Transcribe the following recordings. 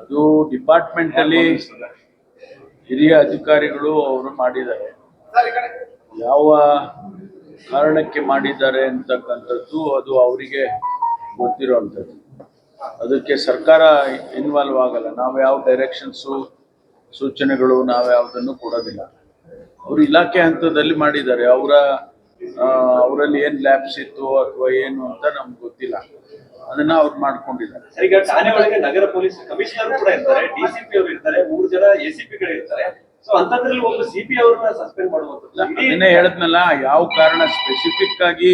ಅದು ಡಿಪಾರ್ಟ್ಮೆಂಟ್ ಅಲ್ಲಿ ಹಿರಿಯ ಅಧಿಕಾರಿಗಳು ಅವರು ಮಾಡಿದ್ದಾರೆ. ಯಾವ ಕಾರಣಕ್ಕೆ ಮಾಡಿದ್ದಾರೆ ಅಂತಕ್ಕಂಥದ್ದು ಅದು ಅವರಿಗೆ ಗೊತ್ತಿರುವಂಥದ್ದು. ಅದಕ್ಕೆ ಸರ್ಕಾರ ಇನ್ವಾಲ್ವ್ ಆಗಲ್ಲ. ನಾವು ಯಾವ ಡೈರೆಕ್ಷನ್ಸು ಸೂಚನೆಗಳು, ನಾವು ಯಾವುದನ್ನು ಕೊಡೋದಿಲ್ಲ. ಅವರು ಇಲಾಖೆ ಹಂತದಲ್ಲಿ ಮಾಡಿದ್ದಾರೆ. ಅವರ ಅವರಲ್ಲಿ ಏನು ಲ್ಯಾಬ್ಸ್ ಇತ್ತು ಅಥವಾ ಏನು ಅಂತ ನಮ್ಗೆ ಗೊತ್ತಿಲ್ಲ. ಅದನ್ನ ಅವ್ರು ಮಾಡ್ಕೊಂಡಿದ್ದಾರೆ. ಈಗ ಠಾಣೆ ಒಳಗೆ ನಗರ ಪೊಲೀಸ್ ಕಮಿಷನರ್ ಕೂಡ ಇರ್ತಾರೆ ಡಿಸಿಪಿ ಅವರು ಇರ್ತಾರೆ ಮೂರು ಜನ ಎಸಿಪಿ ಗಳು ಇರ್ತಾರೆ. ಸೊ ಅಂತದ್ರಲ್ಲಿ ಒಂದು ಸಿಪಿ ಅವ್ರನ್ನ ಸಸ್ಪೆಂಡ್ ಅದನ್ನೇ ಹೇಳಿದ್ನಲ್ಲ ಯಾವ ಕಾರಣ ಸ್ಪೆಸಿಫಿಕ್ ಆಗಿ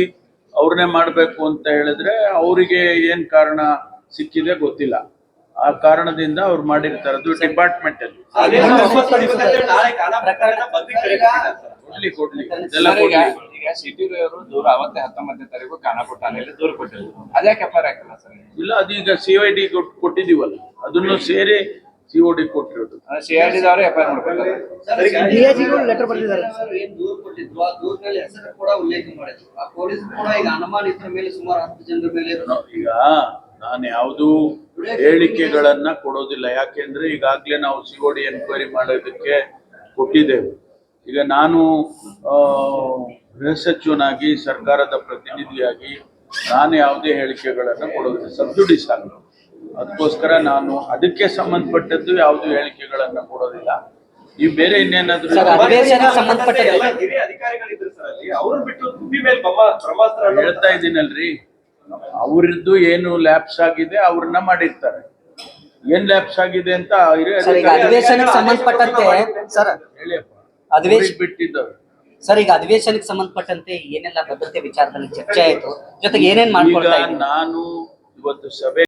ಅವ್ರನ್ನೇ ಮಾಡ್ಬೇಕು ಅಂತ ಹೇಳಿದ್ರೆ ಅವರಿಗೆ ಏನ್ ಕಾರಣ ಸಿಕ್ಕಿದೆ ಗೊತ್ತಿಲ್ಲ. ಆ ಕಾರಣದಿಂದ ಅವ್ರು ಮಾಡಿರ್ತಾರೆ ಅದು ಡಿಪಾರ್ಟ್ಮೆಂಟ್ ಅಲ್ಲಿ. ಕೊಡ್ಲಿ ಕೊಡ್ಲಿ. ಇದೆಲ್ಲ ಕೊಡ್ಲಿ. ಈಗ ಸಿಟಿ ಅವರು ದೂರ ಅವತ್ತೇ ಹತ್ತೊಂಬತ್ತನೇ ತಾರೀಕು ಖಾನಾಪುರ ಠಾಣೆಯಲ್ಲಿ ದೂರ ಕೊಟ್ಟಿದ್ರು. ಅದೇ ಎಫ್ಐಆರ್ ಹಾಕಿಲ್ಲ ಸರ್? ಇಲ್ಲ ಅದೀಗ ಸಿ ಐ ಡಿ ಕೊಟ್ಟಿದೀವಲ್ಲ ಅದನ್ನು ಸೇರಿ ಸಿ ಒ ಡಿ ಕೊಟ್ಟಿರೋದು. ಸಿ ಐ ಡಿ ಸರ್, ಈಗ ಡಿಐಜಿಗಳು ಲೆಟರ್ ಬರೆದಿದ್ದಾರೆ ಸರ್ ಏನ್ ದೂರ್ ಕೊಟ್ಟಿದ್ರು? ಆ ದೂರ್ನಲ್ಲಿ ಹೆಸರು ಕೂಡ ಉಲ್ಲೇಖ ಮಾಡಿದ್ರು. ಆ ಪೊಲೀಸ್ ಕೂಡ ಈಗ ಅನುಮಾನಿತರ ಮೇಲೆ ಸುಮಾರು ಹತ್ತು ಜನರ ಮೇಲೆ ನಾನು ಈಗ ನಾನು ಯಾವುದು ಹೇಳಿಕೆಗಳನ್ನ ಕೊಡೋದಿಲ್ಲ. ಯಾಕೆಂದ್ರೆ ಈಗಾಗ್ಲೇ ನಾವು ಸಿ ಒ ಡಿ ಎನ್ಕ್ವೈರಿ ಮಾಡೋದಕ್ಕೆ ಕೊಟ್ಟಿದ್ದೇವೆ. ಈಗ ನಾನು ಆ, ಗೃಹ ಸಚಿವನಾಗಿ ಸರ್ಕಾರದ ಪ್ರತಿನಿಧಿಯಾಗಿ ನಾನು ಯಾವುದೇ ಹೇಳಿಕೆಗಳನ್ನು ಕೊಡೋದಿಲ್ಲ. ಸಬ್ಸಿಡೀಸ್ ಆಗಲ್ಲ ಅದಕ್ಕೋಸ್ಕರ ನಾನು ಅದಕ್ಕೆ ಸಂಬಂಧಪಟ್ಟದ್ದು ಯಾವುದು ಹೇಳಿಕೆಗಳನ್ನ ಕೊಡೋದಿಲ್ಲ. ನೀವು ಬೇರೆ ಇನ್ನೇನಾದ್ರೂ ಹೇಳ್ತಾ ಇದ್ದೀನಲ್ರಿ. ಅವ್ರದ್ದು ಏನು ಲ್ಯಾಪ್ಸ್ ಆಗಿದೆ ಅವ್ರನ್ನ ಮಾಡಿರ್ತಾರೆ. ಏನ್ ಲ್ಯಾಪ್ಸ್ ಆಗಿದೆ ಅಂತ ಅಧಿವೇಶನಕ್ಕೆ ಸಂಬಂಧಪಟ್ಟಂತೆ ಸರ್ ಹೇಳಿಯಪ್ಪ. ಅಧಿವೇಶ- ಬಿಟ್ಟಿದ್ದವ್ರು. ಸರ್ ಈಗ ಅಧಿವೇಶನಕ್ಕೆ ಸಂಬಂಧಪಟ್ಟಂತೆ ಏನೆಲ್ಲ ಭದ್ರತೆ ವಿಚಾರದಲ್ಲಿ ಚರ್ಚೆ ಆಯ್ತು? ಜೊತೆಗೆ ಏನೇನ್ ಮಾಡ್ಕೊಳ್ತಾ ಇದ್ದೀವಿ ನಾನು ಇವತ್ತು ಸಭೆ